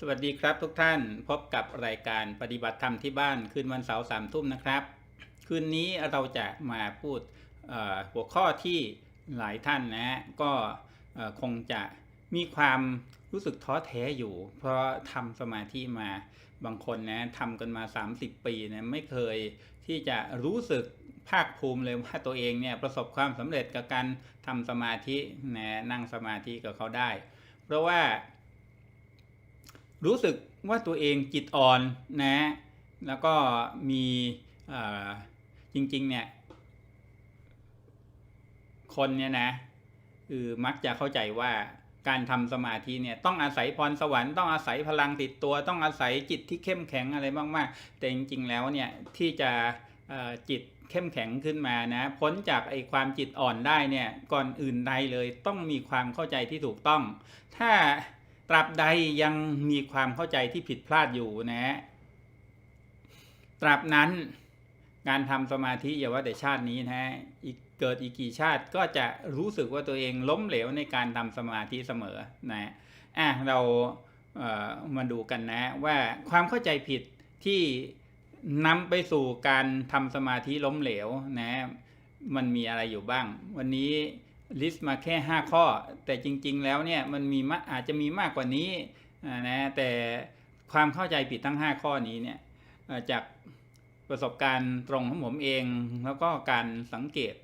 สวัสดีครับทุกท่านพบกับรายการปฏิบัติธรรมที่บ้านคืนวันเสาร์สามทุ่มนะครับ คืนนี้เราจะมาพูดหัวข้อที่หลายท่านนะ ก็คงจะมีความรู้สึกท้อแท้อยู่ เพราะทำสมาธิมาบางคนนะทำกันมา 30 ปีนะไม่เคยที่จะรู้สึกภาคภูมิเลยว่าตัวเองเนี่ยประสบความสำเร็จกับการทำสมาธินะนั่งสมาธิกับเขาได้ เพราะว่า รู้สึกว่าตัวเองจิตอ่อนนะ แล้วก็มีจริงๆเนี่ยคนเนี่ยนะคือมักจะเข้าใจว่าการทำสมาธิเนี่ยต้องอาศัยพรสวรรค์ต้องอาศัยพลังติดตัว ต้องอาศัยจิตที่เข้มแข็งอะไรมากๆแต่จริงๆแล้วเนี่ยที่จะจิตเข้มแข็งขึ้นมานะพ้นจากไอ้ความจิตอ่อนได้เนี่ยก่อนอื่นใดเลยต้องมีความเข้าใจที่ถูกต้อง ถ้า ตราบใดยังมีความเข้าใจที่ผิดพลาดอยู่นะ ตราบนั้นการทำสมาธิอย่าว่าแต่ชาตินี้นะอีกเกิดอีกกี่ชาติก็จะรู้สึกว่าตัวเองล้มเหลวในการทำสมาธิเสมอนะอะเราเมาดูกันนะว่าความเข้าใจผิดที่นำไปสู่การทำสมาธิล้มเหลวนะ มันมีอะไรอยู่บ้าง วันนี้ ลิสต์มาแค่ 5 ข้อ แต่จริง ๆ แล้วเนี่ยมันมีอาจจะมีมากกว่านี้นะแต่ความเข้าใจผิดทั้ง 5 ข้อนี้เนี่ยจากประสบการณ์ตรงของผมเอง แล้วก็การสังเกต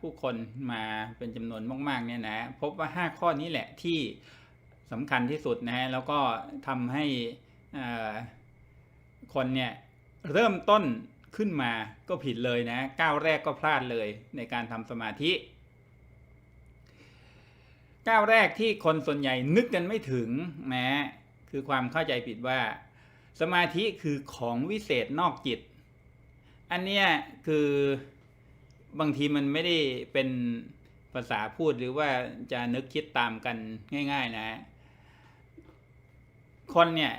ผู้คนมาเป็นจำนวนมากๆเนี่ยนะพบว่า 5 ข้อนี้แหละที่สำคัญที่สุดนะฮะแล้วก็ทำให้คนเนี่ยเริ่มต้นขึ้นมาก็ผิดเลยนะก้าวแรกก็พลาดเลยในการทำสมาธิ ก้าวแรกที่คนส่วนใหญ่นึกกันไม่ถึงนะคือความเข้าใจผิดว่า สมาธิคือของวิเศษนอกจิต อันเนี้ยคือบางทีมันไม่ได้เป็นภาษาพูดหรือว่าจะนึกคิดตามกันง่าย ๆ นะ คนเนี่ย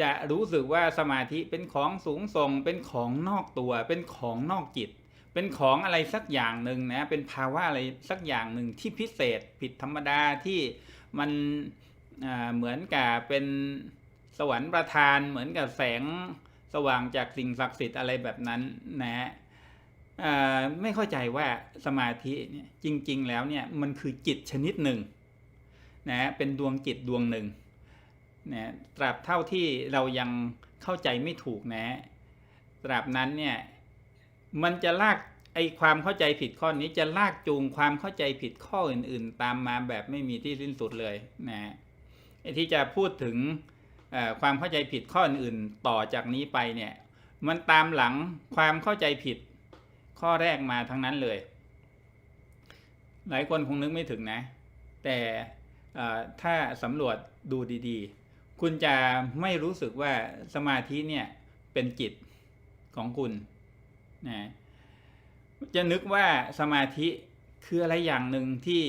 จะรู้สึกว่าสมาธิเป็นของสูงส่งเป็นของนอกตัว เป็นของนอกจิต เป็นของอะไรสักอย่างหนึ่งนะเป็นภาวะอะไรสักอย่างหนึ่งที่พิเศษผิดธรรมดาที่มันเหมือนกับเป็นสวรรค์ประทานเหมือนกับแสงสว่างจากสิ่งศักดิ์สิทธิ์อะไรแบบนั้นนะฮะไม่เข้าใจว่าสมาธิเนี่ยจริง ๆ แล้วเนี่ยมันคือจิตชนิดหนึ่งนะเป็นดวงจิตดวงหนึ่งนะตราบเท่าที่เรายังเข้าใจไม่ถูกนะ ตราบนั้นเนี่ย มันจะลากไอความเข้าใจผิดข้อนี้จะลากจูงความเข้าใจผิดข้ออื่น ๆ ตามมาแบบไม่มีที่สิ้นสุดเลยนะไอที่จะพูดถึงความเข้าใจผิดข้ออื่นๆต่อจากนี้ไปเนี่ยมันตามหลังความเข้าใจผิดข้อแรกมาทั้งนั้นเลย หลายคนคงนึกไม่ถึงนะ แต่ถ้าสำรวจดูดีๆ คุณจะไม่รู้สึกว่าสมาธิเนี่ยเป็นจิตของคุณ นะจะนึกว่าสมาธิคืออะไรอย่างหนึ่งที่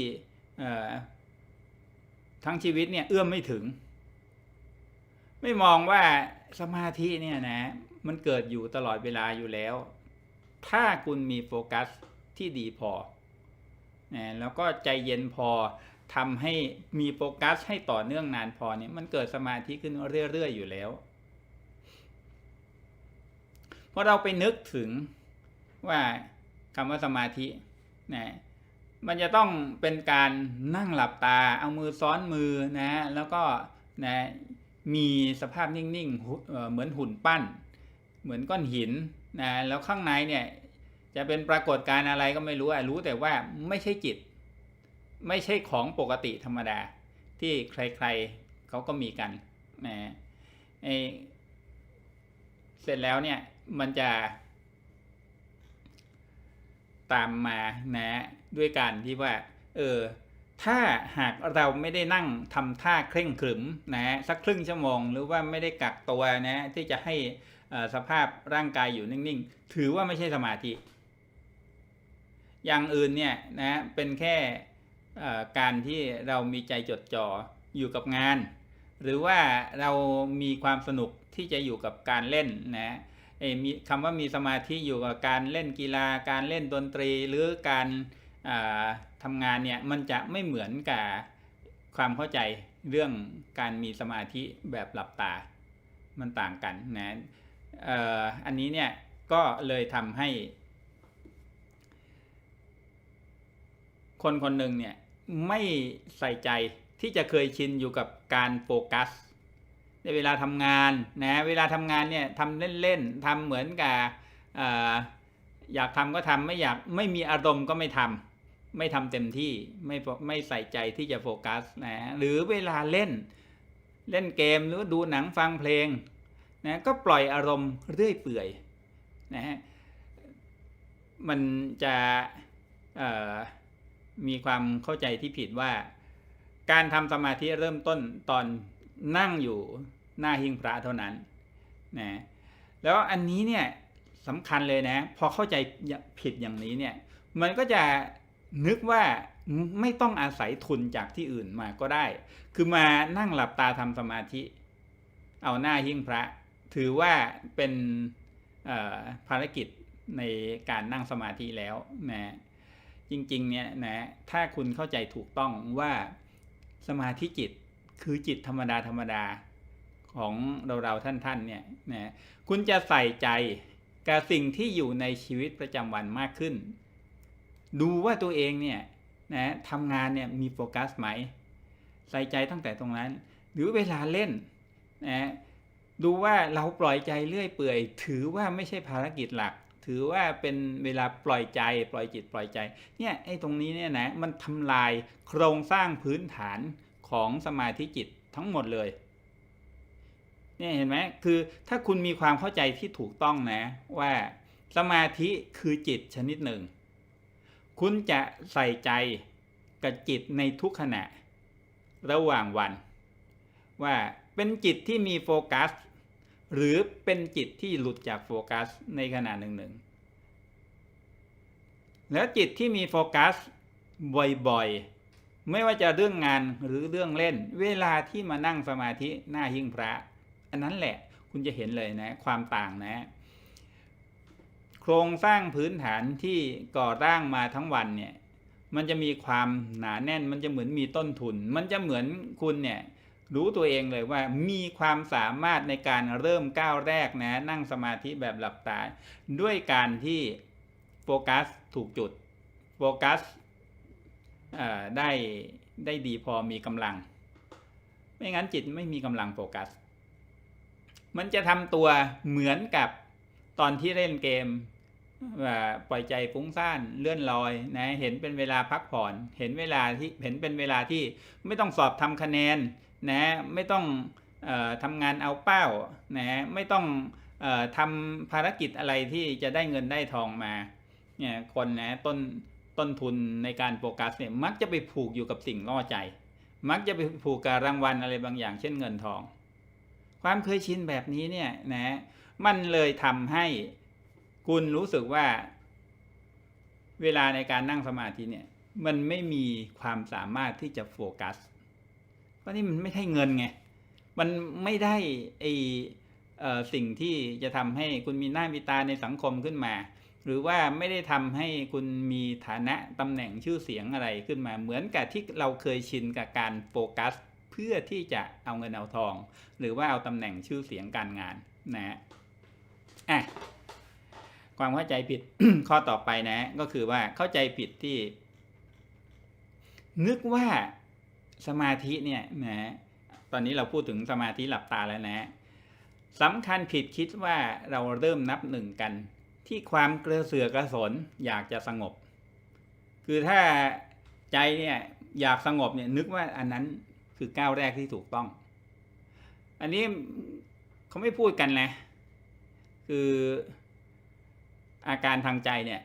ทั้งชีวิตเนี่ยเอื้อมไม่ถึง ไม่มองว่าสมาธิเนี่ยนะมันเกิดอยู่ตลอดเวลาอยู่แล้ว ถ้าคุณมีโฟกัสที่ดีพอนะแล้วก็ใจเย็นพอทำให้มีโฟกัสให้ต่อเนื่องนานพอเนี่ยมันเกิดสมาธิขึ้นเรื่อยๆอยู่แล้วพอเราไปนึกถึง ว่าคำว่าสมาธินะมันจะต้องเป็นการนั่งหลับตา เอามือซ้อนมือนะแล้วก็นะมีสภาพนิ่งๆเหมือนหุ่นปั้น เหมือนก้อนหินนะแล้วข้างในเนี่ยจะเป็นปรากฏการณ์อะไรก็ไม่รู้อะรู้แต่ว่าไม่ใช่จิต ไม่ใช่ของปกติธรรมดา ที่ใครๆเขาก็มีกันนะเสร็จแล้วเนี่ยมันจะ ตามมานะด้วยการที่ว่าเออถ้าหากเราไม่ได้นั่งทำท่าเคร่งขรึมนะสักครึ่งชั่วโมง หรือว่าไม่ได้กักตัวนะที่จะให้สภาพร่างกายอยู่นิ่งๆ ถือว่าไม่ใช่สมาธิ อย่างอื่นเนี่ยนะเป็นแค่การที่เรามีใจจดจ่ออยู่กับงาน หรือว่าเรามีความสนุกที่จะอยู่กับการเล่นนะ มีคำว่ามีสมาธิอยู่กับการเล่นกีฬาการเล่นดนตรีหรือการอ่าทำงานเนี่ยมันจะไม่เหมือนกับความเข้าใจเรื่องการมีสมาธิแบบหลับตา มันต่างกันนะอออันนี้เนี่ยก็เลยทำให้ คนคนหนึ่งเนี่ยไม่ใส่ใจที่จะเคยชินอยู่กับการโฟกัส ในเวลาทำงานนะเวลาทำงานเนี่ยทำเล่นๆทำเหมือนกับอยากทำก็ทำไม่อยากไม่มีอารมณ์ก็ไม่ทำไม่ทำเต็มที่ไม่ไม่ใส่ใจที่จะโฟกัสนะหรือเวลาเล่นเล่นเกมหรือดูหนังฟังเพลงนะก็ปล่อยอารมณ์เรื่อยเปื่อยนะฮะมันจะมีความเข้าใจที่ผิดว่า การทำสมาธิเริ่มต้นตอน นั่งอยู่หน้าหิ้งพระเท่านั้นนะแล้วอันนี้เนี่ยสำคัญเลยนะ พอเข้าใจผิดอย่างนี้เนี่ย มันก็จะนึกว่าไม่ต้องอาศัยทุนจากที่อื่นมาก็ได้ คือมานั่งหลับตาทำสมาธิ เอาหน้าหิ้งพระ ถือว่าเป็นภารกิจในการนั่งสมาธิแล้วนะจริงๆเนี่ยนะถ้าคุณเข้าใจถูกต้องว่าสมาธิจิต คือจิตธรรมดาธรรมดาของเราเราท่านท่านเนี่ยนะคุณจะใส่ใจกับสิ่งที่อยู่ในชีวิตประจำวันมากขึ้น ดูว่าตัวเองเนี่ยนะทำงานเนี่ยมีโฟกัสไหม ใส่ใจตั้งแต่ตรงนั้น หรือเวลาเล่นนะดูว่าเราปล่อยใจเลื่อยเปื่อย ถือว่าไม่ใช่ภารกิจหลัก ถือว่าเป็นเวลาปล่อยใจ ปล่อยจิตปล่อยใจเนี่ยไอ้ตรงนี้เนี่ยนะมันทำลายโครงสร้างพื้นฐาน ของสมาธิจิตทั้งหมดเลย เนี่ยเห็นไหมคือถ้าคุณมีความเข้าใจที่ถูกต้องนะว่าสมาธิคือจิตชนิดหนึ่ง คุณจะใส่ใจกับจิตในทุกขณะ ระหว่างวัน ว่าเป็นจิตที่มีโฟกัส หรือเป็นจิตที่หลุดจากโฟกัสในขณะหนึ่งหนึ่งแล้วจิตที่มีโฟกัสบ่อยๆ ไม่ว่าจะเรื่องงานหรือเรื่องเล่น เวลาที่มานั่งสมาธิหน้าหิ้งพระ อันนั้นแหละคุณจะเห็นเลยนะความต่างนะ โครงสร้างพื้นฐานที่ก่อร่างมาทั้งวันเนี่ยมันจะมีความหนาแน่น มันจะเหมือนมีต้นทุน มันจะเหมือนคุณเนี่ยรู้ตัวเองเลยว่ามีความสามารถในการเริ่มก้าวแรกนะนั่งสมาธิแบบหลับตา ด้วยการที่โฟกัสถูกจุดโฟกัส ได้ได้ดีพอมีกำลัง ไม่งั้นจิตไม่มีกำลังโฟกัส มันจะทำตัวเหมือนกับตอนที่เล่นเกมปล่อยใจฟุ้งซ่านเลื่อนลอยนะเห็นเป็นเวลาพักผ่อน เห็นเวลาที่เห็นเป็นเวลาที่ไม่ต้องสอบทำคะแนนนะไม่ต้องออทำงานเอาเป้านะไม่ต้องออทำภารกิจอะไรที่จะได้เงินได้ทองมาเนี่ยคนนะต้น ต้นทุนในการโฟกัสเนี่ยมักจะไปผูกอยู่กับสิ่งล่อใจ มักจะไปผูกกับรางวัลอะไรบางอย่าง เช่นเงินทอง ความเคยชินแบบนี้เนี่ยนะมันเลยทำให้คุณรู้สึกว่า เวลาในการนั่งสมาธิเนี่ย มันไม่มีความสามารถที่จะโฟกัส เพราะนี่มันไม่ใช่เงินไงมันไม่ได้ไอสิ่งที่จะทำให้คุณมีหน้ามีตาในสังคมขึ้นมา หรือว่าไม่ได้ทำให้คุณมีฐานะตำแหน่งชื่อเสียงอะไรขึ้นมา เหมือนกับที่เราเคยชินกับการโฟกัส เพื่อที่จะเอาเงินเอาทอง หรือว่าเอาตำแหน่งชื่อเสียงการงานนะอะความเข้าใจผิดข้อต่อไปนะ ก็คือว่าเข้าใจผิดที่ นึกว่าสมาธิเนี่ยนะตอนนี้เราพูดถึงสมาธิหลับตาแล้วนะสำคัญผิดคิดว่าเราเริ่มนับหนึ่งกัน ที่ความกระเสือกกระสนอยากจะสงบ คือถ้าใจเนี่ยอยากสงบเนี่ยนึกว่าอันนั้นคือก้าวแรกที่ถูกต้อง อันนี้เขาไม่พูดกันนะ คืออาการทางใจเนี่ย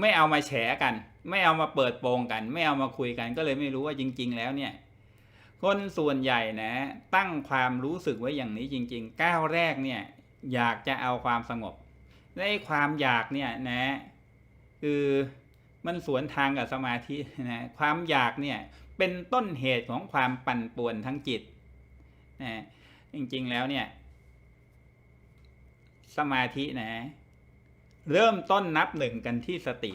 ไม่เอามาแฉกัน ไม่เอามาเปิดโปงกัน ไม่เอามาคุยกัน ก็เลยไม่รู้ว่าจริง ๆ แล้วเนี่ยคนส่วนใหญ่นะ ตั้งความรู้สึกไว้อย่างนี้จริง ๆ ก้าวแรกเนี่ยอยากจะเอาความสงบ และความอยากเนี่ยนะคือมันสวนทางกับสมาธินะความอยากเนี่ยเป็นต้นเหตุของความปั่นป่วนทั้งจิตนะจริงๆแล้วเนี่ยสมาธินะ เริ่มต้นนับหนึ่งกันที่สติ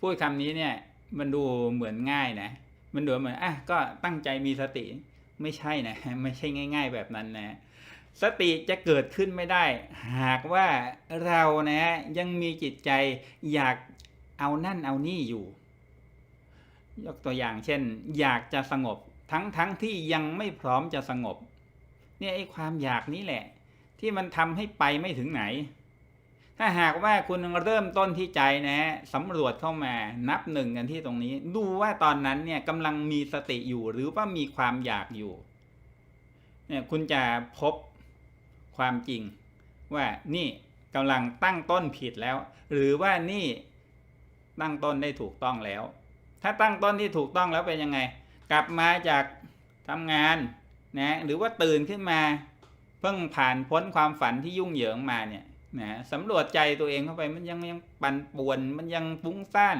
พูดคำนี้เนี่ย มันดูเหมือนง่ายนะ มันดูเหมือนอะก็ตั้งใจมีสติไม่ใช่นะ ไม่ใช่ง่าย ๆ แบบนั้นนะ สติจะเกิดขึ้นไม่ได้ หากว่าเรานะยังมีจิตใจอยากเอานั่นเอานี่อยู่ ยกตัวอย่างเช่น อยากจะสงบทั้งทั้งที่ยังไม่พร้อมจะสงบ เนี่ยไอ้ความอยากนี้แหละ ที่มันทำให้ไปไม่ถึงไหน ถ้าหากว่าคุณเริ่มต้นที่ใจนะสำรวจเข้ามานับหนึ่งกันที่ตรงนี้ ดูว่าตอนนั้นเนี่ยกำลังมีสติอยู่หรือว่ามีความอยากอยู่เนี่ยคุณจะพบ ความจริง ว่านี่กำลังตั้งต้นผิดแล้ว หรือว่านี่ตั้งต้นได้ถูกต้องแล้ว ถ้าตั้งต้นที่ถูกต้องแล้วเป็นยังไง กลับมาจากทำงานนะหรือว่าตื่นขึ้นมา เพิ่งผ่านพ้นความฝันที่ยุ่งเหยิงมาเนี่ยนะสำรวจใจตัวเองเข้าไปมันยังยังปั่นป่วนมันยังฟุ้งซ่าน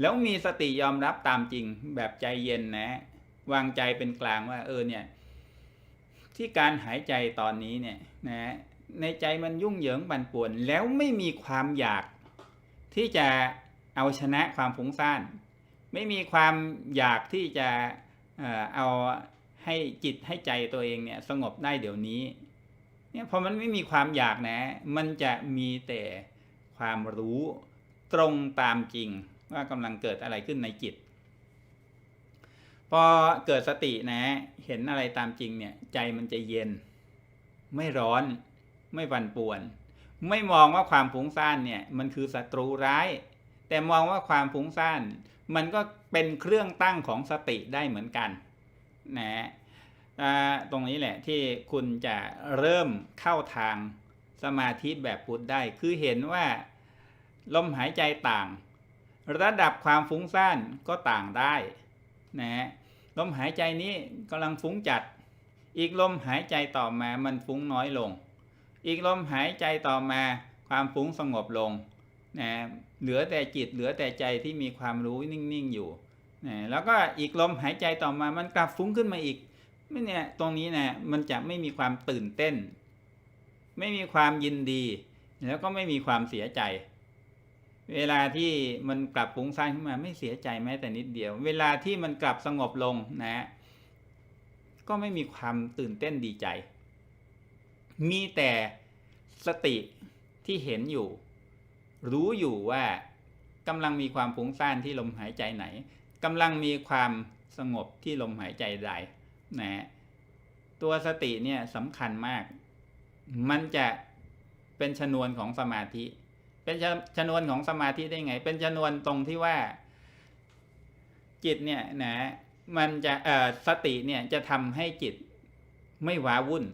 แล้วมีสติยอมรับตามจริงแบบใจเย็นนะ วางใจเป็นกลางว่าเออเนี่ย ที่การหายใจตอนนี้เนี่ยนะในใจมันยุ่งเหยิงปั่นป่วน แล้วไม่มีความอยากที่จะเอาชนะความฟุ้งซ่าน ไม่มีความอยากที่จะเอ่อเอาให้จิตให้ใจตัวเองเนี่ยสงบได้เดี๋ยวนี้เนี่ยพอมันไม่มีความอยากนะ มันจะมีแต่ความรู้ตรงตามจริงว่ากำลังเกิดอะไรขึ้นในจิต พอเกิดสตินะ เห็นอะไรตามจริงเนี่ย ใจมันจะเย็น ไม่ร้อน ไม่ปั่นป่วน ไม่มองว่าความฟุ้งซ่านเนี่ย มันคือศัตรูร้าย แต่มองว่าความฟุ้งซ่าน มันก็เป็นเครื่องตั้งของสติได้เหมือนกันนะตรงนี้แหละที่คุณจะเริ่มเข้าทางสมาธิแบบพุทธได้ คือเห็นว่าลมหายใจต่าง ระดับความฟุ้งซ่านก็ต่างได้นะ ลมหายใจนี้กำลังฟุ้งจัด อีกลมหายใจต่อมามันฟุ้งน้อยลง อีกลมหายใจต่อมาความฟุ้งสงบลงนะเหลือแต่จิตเหลือแต่ใจที่มีความรู้นิ่งๆอยู่นะแล้วก็อีกลมหายใจต่อมามันกลับฟุ้งขึ้นมาอีกไม่เนี่ยตรงนี้นะมันจะไม่มีความตื่นเต้น ไม่มีความยินดี แล้วก็ไม่มีความเสียใจ เวลาที่มันกลับฟุ้งซ่านขึ้นมาไม่เสียใจแม้แต่นิดเดียว เวลาที่มันกลับสงบลงนะ ก็ไม่มีความตื่นเต้นดีใจ มีแต่สติที่เห็นอยู่ รู้อยู่ว่ากำลังมีความฟุ้งซ่านที่ลมหายใจไหนกำลังมีความสงบที่ลมหายใจใดนะตัวสติเนี่ยสำคัญมาก มันจะเป็นชนวนของสมาธิ เป็นชนวนของสมาธิได้ไง เป็นชนวนตรงที่ว่า จิตเนี่ยนะมันจะเอ่อสติเนี่ยจะทำให้จิตไม่ว้าวุ่น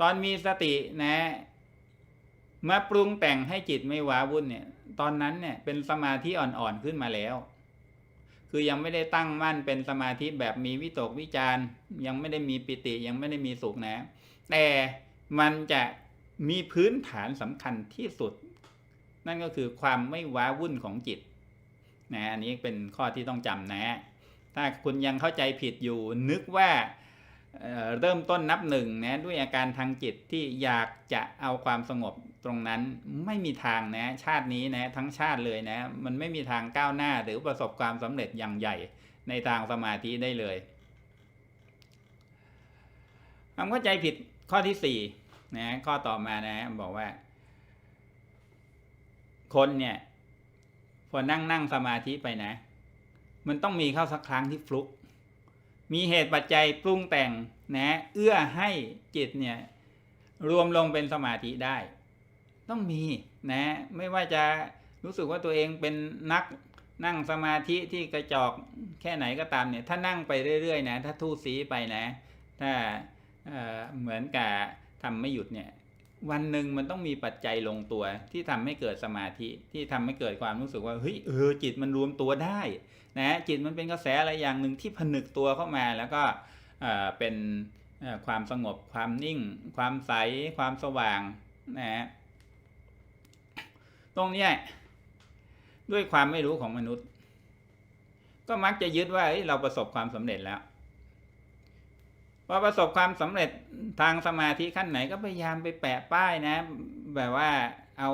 ตอนมีสตินะมาปรุงแต่งให้จิตไม่ว้าวุ่นเนี่ย ตอนนั้นเนี่ยเป็นสมาธิอ่อนๆขึ้นมาแล้ว คือยังไม่ได้ตั้งมั่นเป็นสมาธิแบบมีวิตกวิจารยังไม่ได้มีปิติยังไม่ได้มีสุขนะ แต่มันจะ มีพื้นฐานสำคัญที่สุด นั่นก็คือความไม่ว้าวุ่นของจิตนะอันนี้เป็นข้อที่ต้องจำนะ ถ้าคุณยังเข้าใจผิดอยู่นึกว่าเเริ่มต้นนับหนึ่งนะด้วยอาการทางจิตที่อยากจะเอาความสงบตรงนั้นไม่มีทางนะ ชาตินี้นะทั้งชาติเลยนะ มันไม่มีทางก้าวหน้าหรือประสบความสำเร็จอย่างใหญ่ในทางสมาธิได้เลยความเข้าใจผิดข้อที่สี่ นะข้อต่อมานะบอกว่า คนเนี่ยพอนั่งนั่งสมาธิไปนะ มันต้องมีเข้าสักครั้งที่ฟลุก มีเหตุปัจจัยปรุงแต่งนะ เอื้อให้จิตเนี่ย รวมลงเป็นสมาธิได้ ต้องมีนะ ไม่ว่าจะรู้สึกว่าตัวเองเป็นนักนั่งสมาธิที่กระจอกแค่ไหนก็ตามเนี่ย ถ้านั่งไปเรื่อยๆนะ ถ้าทู่สีไปนะ ถ้าเเหมือนกับ ทำไม่หยุดเนี่ยวันหนึ่งมันต้องมีปัจจัยลงตัวที่ทำให้เกิดสมาธิที่ทำให้เกิดความรู้สึกว่าเฮ้ยเออจิตมันรวมตัวได้นะจิตมันเป็นกระแสอะไรอย่างหนึ่งที่ผนึกตัวเข้ามาแล้วก็เออเป็นความสงบความนิ่ง ความใส ความสว่างนะฮะตรงเนี้ยด้วยความไม่รู้ของมนุษย์ ก็มักจะยึดว่าเฮ้เราประสบความสำเร็จแล้ว พอประสบความสำเร็จทางสมาธิขั้นไหนก็พยายามไปแปะป้ายนะ แบบว่าเอา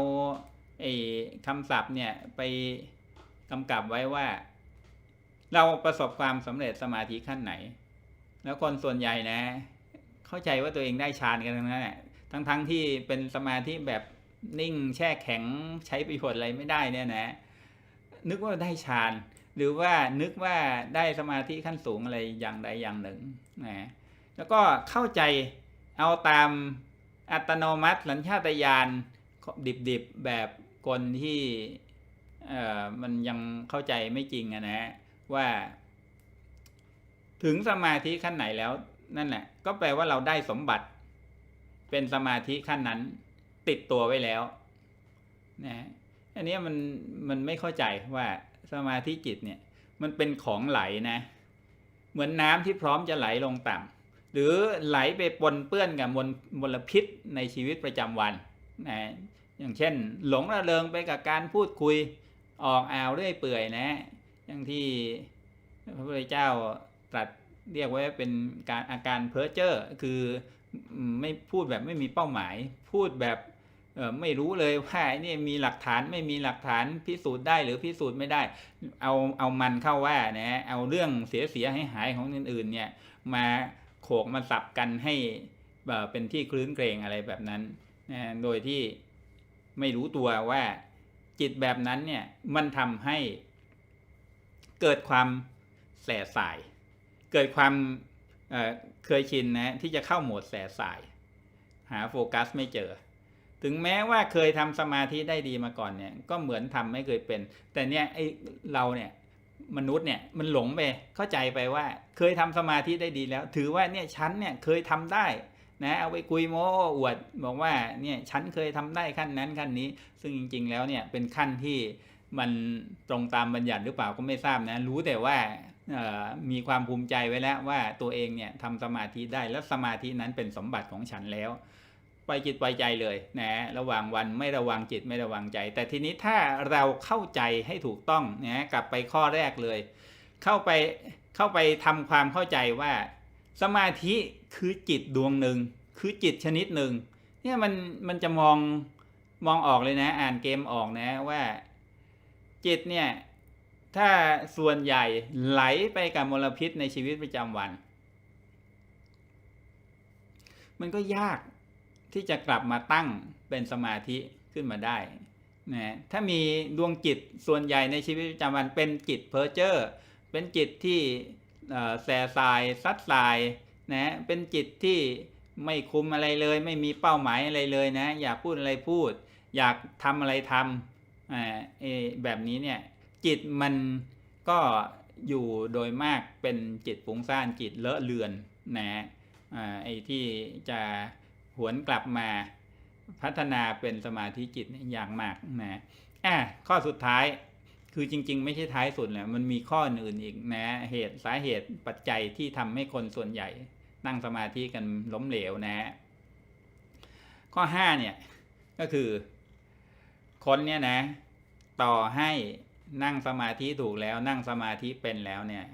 ไอ้คำศัพท์เนี่ยไปกำกับไว้ว่า เราประสบความสำเร็จสมาธิขั้นไหน แล้วคนส่วนใหญ่นะ เข้าใจว่าตัวเองได้ฌานกันทั้งนั้นแหละทั้งๆทที่เป็นสมาธิแบบนิ่งแช่แข็งใช้ประโยชน์อะไรไม่ได้เนี่ยนะ นึกว่าได้ฌานหรือว่านึกว่าได้สมาธิขั้นสูงอะไรอย่างใดอย่างหนึ่งนะ แล้วก็เข้าใจเอาตามอัตโนมัติสัญชาตญาณดิบๆแบบคนที่เอ่อมันยังเข้าใจไม่จริงอะนะว่า ถึงสมาธิขั้นไหนแล้วนั่นแหละก็แปลว่าเราได้สมบัติ เป็นสมาธิขั้นนั้น ติดตัวไว้แล้วนะอันนี้มันมันไม่เข้าใจว่าสมาธิจิตเนี่ย มันเป็นของไหลนะ เหมือนน้ำที่พร้อมจะไหลลงต่ำ หรือไหลไปปนเปื้อนกับมลมลพิษในชีวิตประจำวันนะอย่างเช่น หลงระเริงไปกับการพูดคุยออกอ่าวเรื่อยเปื่อยนะ อย่างที่พระพุทธเจ้าตรัสเรียกไว้เป็นการอาการเพ้อเจ้อคือไม่พูดแบบไม่มีเป้าหมาย พูดแบบไม่รู้เลยว่าไอ้นี่มีหลักฐานไม่มีหลักฐานพิสูจน์ได้หรือพิสูจน์ไม่ได้ เอาเอามันเข้าว่านะเอาเรื่องเสียเสียให้หายของอื่นๆเนี่ยมา โขกมาสับกันให้เป็นที่คลื้นเกรงอะไรแบบนั้นนะโดยที่ไม่รู้ตัวว่าจิตแบบนั้นเนี่ยมันทำให้เกิดความแสสาย เกิดความเเคยชินนะที่จะเข้าโหมดแสสาย หาโฟกัสไม่เจอ ถึงแม้ว่าเคยทำสมาธิได้ดีมาก่อนเนี่ยก็เหมือนทำไม่เคยเป็น แต่เนี่ยไอเราเนี่ย มนุษย์เนี่ยมันหลงไปเข้าใจไปว่า เคยทำสมาธิได้ดีแล้ว ถือว่าเนี่ยฉันเนี่ยเคยทำได้นะเอาไปคุยโม้อวดบอกว่าเนี่ยฉันเคยทำได้ขั้นนั้นขั้นนี้ ซึ่งจริง ๆ แล้วเนี่ยเป็นขั้นที่มันตรงตามบัญญัติหรือเปล่าก็ไม่ทราบนะรู้แต่ว่ามีความภูมิใจไว้แล้วว่าตัวเองเนี่ยทำสมาธิได้และสมาธินั้นเป็นสมบัติของฉันแล้ว ปจิตปใจเลยนะระหว่างวันไม่ระวังจิตไม่ระวังใจ แต่ทีนี้ถ้าเราเข้าใจให้ถูกต้องนะกลับไปข้อแรกเลย เข้าไปเข้าไปทำความเข้าใจว่า สมาธิคือจิตดวงหนึ่งคือจิตชนิดหนึ่งเนี่ยมันมันจะมองมองออกเลยนะ อ่านเกมออกนะว่า จิตเนี่ยถ้าส่วนใหญ่ไหลไปกับมลพิษในชีวิตประจำวัน มันก็ยาก ที่จะกลับมาตั้งเป็นสมาธิขึ้นมาได้นะถ้ามีดวงจิตส่วนใหญ่ในชีวิตประจำวันเป็นจิตเพ้อเจ้อเป็นจิตที่แสสายซัดสายนะเป็นจิตที่ไม่คุมอะไรเลย ไม่มีเป้าหมายอะไรเลยนะ อยากพูดอะไรพูด อยากทำอะไรทำอ่าเออแบบนี้เนี่ยจิตมันก็อยู่โดยมากเป็นจิตฟุ้งซ่านจิตเลอะเลือนนะไอ้ที่จะ หวนกลับมาพัฒนาเป็นสมาธิจิตอย่างมากนะอะข้อสุดท้ายคือจริง ๆ ไม่ใช่ท้ายสุดแหละมันมีข้ออื่นอีกนะ เหตุสาเหตุปัจจัยที่ทำให้คนส่วนใหญ่ นั่งสมาธิกันล้มเหลวนะ ข้อห้าเนี่ยก็คือ คนเนี่ยนะ ต่อให้นั่งสมาธิถูกแล้วนั่งสมาธิเป็นแล้วเนี่ย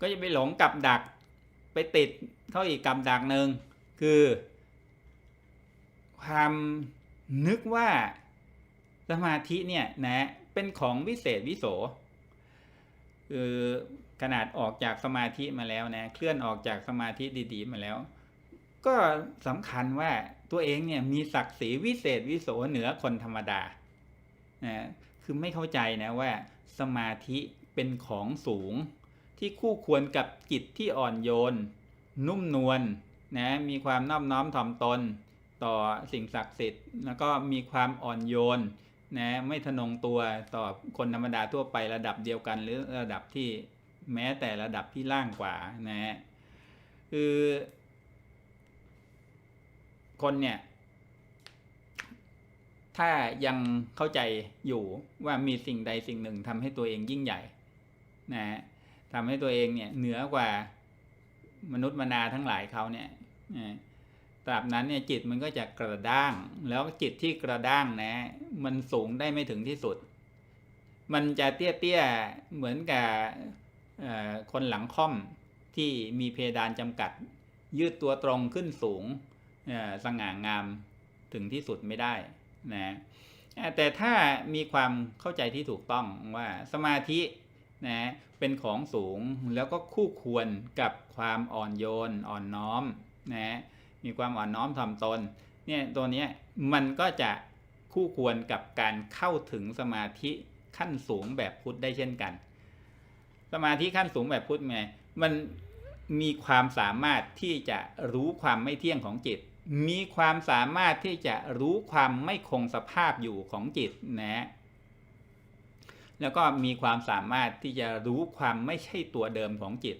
ก็จะไปหลงกับดักไปติดเข้าอีกกับดักหนึ่งคือ ความนึกว่าสมาธิเนี่ยนะเป็นของวิเศษวิโสคือขนาดออกจากสมาธิมาแล้วนะเคลื่อนออกจากสมาธิดีๆมาแล้ว ก็สำคัญว่าตัวเองเนี่ยมีศักดิ์ศรีวิเศษวิโสเหนือคนธรรมดานะคือไม่เข้าใจนะว่าสมาธิเป็นของสูง ที่คู่ควรกับจิตที่อ่อนโยน นุ่มนวลนะมีความนอบน้อมถ่อมตน ต่อสิ่งศักดิ์สิทธิ์ แล้วก็มีความอ่อนโยนนะไม่ทะนงตัวต่อคนธรรมดาทั่วไประดับเดียวกันหรือระดับที่แม้แต่ระดับที่ล่างกว่านะฮะคือคนเนี่ย ถ้ายังเข้าใจอยู่ว่ามีสิ่งใดสิ่งหนึ่งทำให้ตัวเองยิ่งใหญ่นะฮะทำให้ตัวเองเนี่ยเหนือกว่ามนุษย์มนาทั้งหลายเขาเนี่ยนะ ตราบนั้นเนี่ยจิตมันก็จะกระด้าง แล้วจิตที่กระด้างนะ มันสูงได้ไม่ถึงที่สุด มันจะเตี้ยๆเหมือนกับคนหลังค่อมที่มีเพดานจำกัด ยืดตัวตรงขึ้นสูงสง่างามถึงที่สุดไม่ได้นะแต่ถ้ามีความเข้าใจที่ถูกต้องว่าสมาธินะเป็นของสูงแล้วก็คู่ควรกับความอ่อนโยนอ่อนน้อมนะ มีความอ่อนน้อมถ่อมตนเนี่ยตัวเนี้ยมันก็จะคู่ควรกับการเข้าถึงสมาธิขั้นสูงแบบพุทธได้เช่นกัน สมาธิขั้นสูงแบบพุทธไงมันมีความสามารถที่จะรู้ความไม่เที่ยงของจิต มีความสามารถที่จะรู้ความไม่คงสภาพอยู่ของจิตนะแล้วก็มีความสามารถที่จะรู้ความไม่ใช่ตัวเดิมของจิต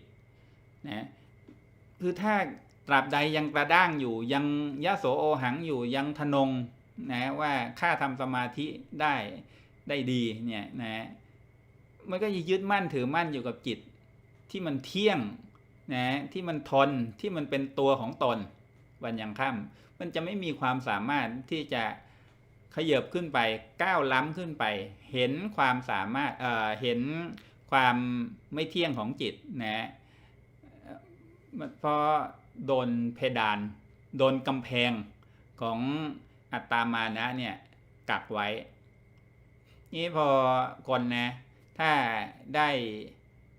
นะคือถ้า ตราบใดยังกระด้างอยู่ยังยะโสโอหังอยู่ยังทนงนะว่าข้าทำสมาธิได้ได้ดีเนี่ยนะมันก็จะยึดมั่นถือมั่นอยู่กับจิตที่มันเที่ยงนะที่มันทนที่มันเป็นตัวของตนวันยังค่ำมันจะไม่มีความสามารถที่จะขยับขึ้นไปก้าวล้ำขึ้นไป เห็นความสามารถเอ่อเห็นความไม่เที่ยงของจิตนะ มันพอโดนเพดาน โดนกำแพงของอัตตามานะเนี่ยกักไว้ นี่พอคนนะ ถ้าได้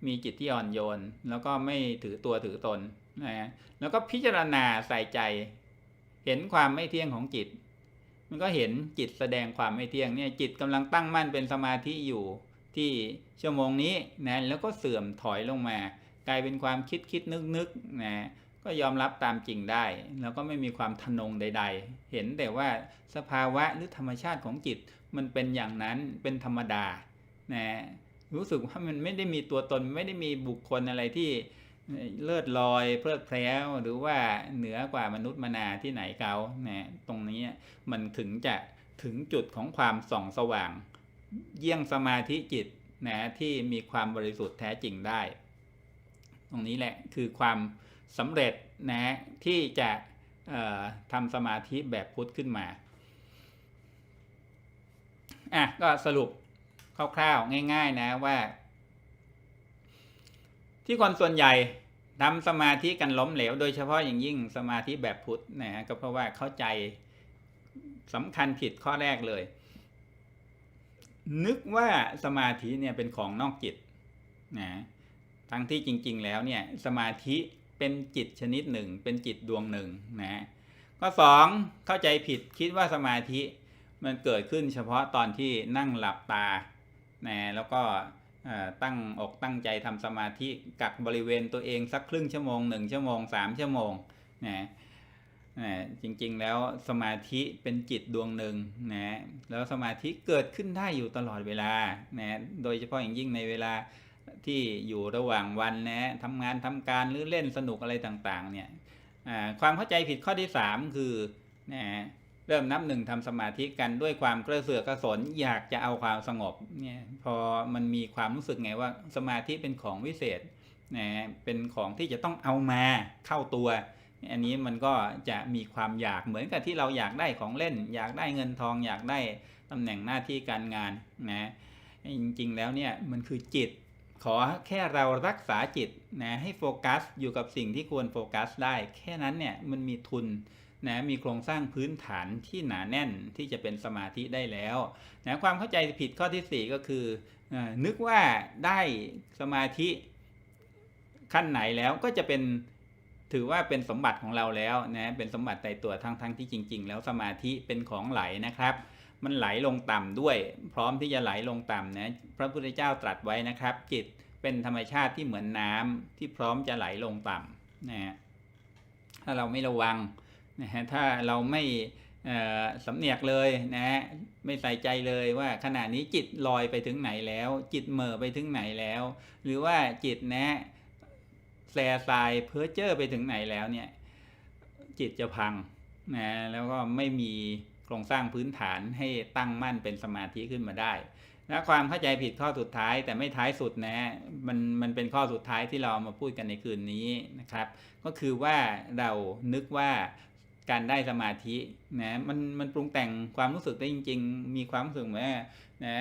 มีจิตที่อ่อนโยน แล้วก็ไม่ถือตัวถือตนนะแล้วก็พิจารณาใส่ใจ เห็นความไม่เที่ยงของจิต มันก็เห็นจิตแสดงความไม่เที่ยงเนี่ยจิตกำลังตั้งมั่นเป็นสมาธิอยู่ที่ชั่วโมงนี้นะแล้วก็เสื่อมถอยลงมา กลายเป็นความคิดคิดนึกนึกนะก็ยอมรับตามจริงได้ แล้วก็ไม่มีความทนงใด ๆ เห็นแต่ว่าสภาวะหรือธรรมชาติของจิตมันเป็นอย่างนั้นเป็นธรรมดานะรู้สึกว่ามันไม่ได้มีตัวตนไม่ได้มีบุคคลอะไรที่เลิศลอยเพลิดเพลินหรือว่าเหนือกว่ามนุษย์มนาที่ไหนเขานะตรงนี้มันถึงจะถึงจุดของความส่องสว่าง เยี่ยงสมาธิจิตนะที่มีความบริสุทธิ์แท้จริงได้ รงนี้แหละคือความสำเร็จนะที่จะทำสมาธิแบบพุทธขึ้นมาอะก็สรุปคร่าวๆง่าย ๆ นะว่า ที่คนส่วนใหญ่ทำสมาธิกันล้มเหลว โดยเฉพาะอย่างยิ่งสมาธิแบบพุทธนะก็เพราะว่าเข้าใจสำคัญผิดข้อแรกเลย นึกว่าสมาธิเนี่ยเป็นของนอกจิตนะ ทั้งที่จริง ๆ แล้วเนี่ยสมาธิเป็นจิตชนิดหนึ่ง เป็นจิตดวงหนึ่งนะข้อสองเข้าใจผิดคิดว่าสมาธิมันเกิดขึ้นเฉพาะตอนที่นั่งหลับตานะแล้วก็ตั้งอกตั้งใจทำสมาธิกักบริเวณตัวเองสักครึ่งชั่วโมงหนึ่งชั่วโมงสามชั่วโมงนะจริงๆแล้วสมาธิเป็นจิตดวงหนึ่งนะแล้วสมาธิเกิดขึ้นได้อยู่ตลอดเวลานะโดยเฉพาะอย่างยิ่งในเวลา ที่อยู่ระหว่างวันนะทำงานทำการหรือเล่นสนุกอะไรต่างๆเนี่ยความเข้าใจผิดข้อที่ 3 คือนะเริ่มนับหนึ่งทำสมาธิกันด้วยความกระเสือกกระสนอยากจะเอาความสงบเนี่ยพอมันมีความรู้สึกไงว่าสมาธิเป็นของวิเศษนะเป็นของที่จะต้องเอามาเข้าตัว อันนี้มันก็จะมีความอยากเหมือนกับที่เราอยากได้ของเล่น อยากได้เงินทองอยากได้ตำแหน่งหน้าที่การงานนะจริงๆแล้วเนี่ยมันคือจิต ขอแค่เรารักษาจิตนะให้โฟกัสอยู่กับสิ่งที่ควรโฟกัสได้ แค่นั้นเนี่ยมันมีทุนนะมีโครงสร้างพื้นฐานที่หนาแน่นที่จะเป็นสมาธิได้แล้วนะความเข้าใจผิดข้อที่ 4 ก็คืออนึกว่าได้สมาธิขั้นไหนแล้วก็จะเป็นถือว่าเป็นสมบัติของเราแล้วนะเป็นสมบัติในตัวทั้งทั้งที่จริง ๆ แล้วสมาธิเป็นของไหลนะครับ มันไหลลงต่ำด้วย พร้อมที่จะไหลลงต่ำนะพระพุทธเจ้าตรัสไว้นะครับ จิตเป็นธรรมชาติที่เหมือนน้ำที่พร้อมจะไหลลงต่ำนะถ้าเราไม่ระวังนะฮะถ้าเราไม่สำเนียกเลยนะฮะไม่ใส่ใจเลยว่าขณะนี้จิตลอยไปถึงไหนแล้ว จิตเหม่อไปถึงไหนแล้ว หรือว่าจิตนะแสสายเพ้อเจ้อไปถึงไหนแล้วเนี่ยจิตจะพังนะแล้วก็ไม่มี โครงสร้างพื้นฐานให้ตั้งมั่นเป็นสมาธิขึ้นมาได้และความเข้าใจผิดข้อสุดท้ายแต่ไม่ท้ายสุดนะมันมันเป็นข้อสุดท้ายที่เรามาพูดกันในคืนนี้นะครับ ก็คือว่าเรานึกว่าการได้สมาธินะมันมันปรุงแต่งความรู้สึกได้จริง ๆ มีความรู้สึกว่านะ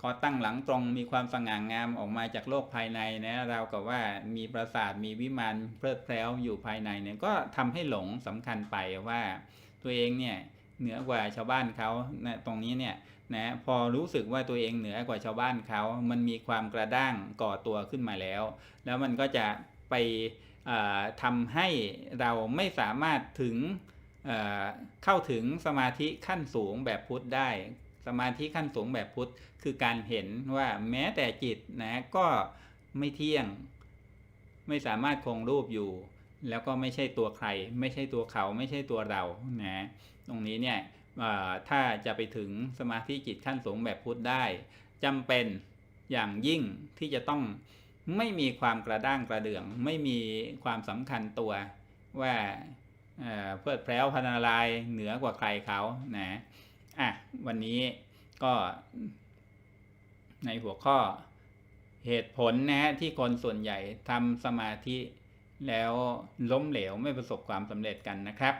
คอตั้งหลังตรงมีความสง่างงามออกมาจากโลกภายในนะเรากับว่ามีปราสาทมีวิมานเพลิดเพลินอยู่ภายในเนี่ยก็ทำให้หลงสำคัญไปว่าตัวเองเนี่ย เหนือกว่าชาวบ้านเขานะตรงนี้เนี่ยนะพอรู้สึกว่าตัวเองเหนือกว่าชาวบ้านเขา มันมีความกระด้างก่อตัวขึ้นมาแล้ว แล้วมันก็จะไปทำให้เราไม่สามารถถึงเเข้าถึงสมาธิขั้นสูงแบบพุทธได้ สมาธิขั้นสูงแบบพุทธคือการเห็นว่าแม้แต่จิตนะก็ไม่เที่ยง ไม่สามารถคงรูปอยู่ แล้วก็ไม่ใช่ตัวใคร ไม่ใช่ตัวเขาไม่ใช่ตัวเรานะ ตรงนี้เนี่ยถ้าจะไปถึงสมาธิจิตขั้นสูงแบบพุทธได้จำเป็นอย่างยิ่งที่จะต้องไม่มีความกระด้างกระเดื่อง ไม่มีความสำคัญตัวว่าเอ่อเพื่อแพร้วพนาลายเหนือกว่าใครเขานะอะวันนี้ก็ในหัวข้อเหตุผลนะฮะที่คนส่วนใหญ่ทำสมาธิแล้วล้มเหลวไม่ประสบความสำเร็จกันนะครับ